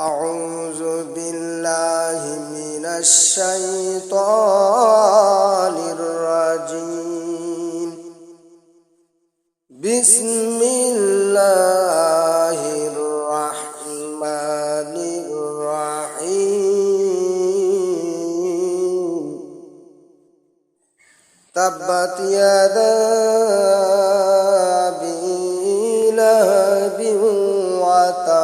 أعوذ بالله من الشيطان الرجيم. بسم الله الرحمن الرحيم. تبت يدا أبي لهب وتب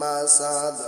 মাসাদ।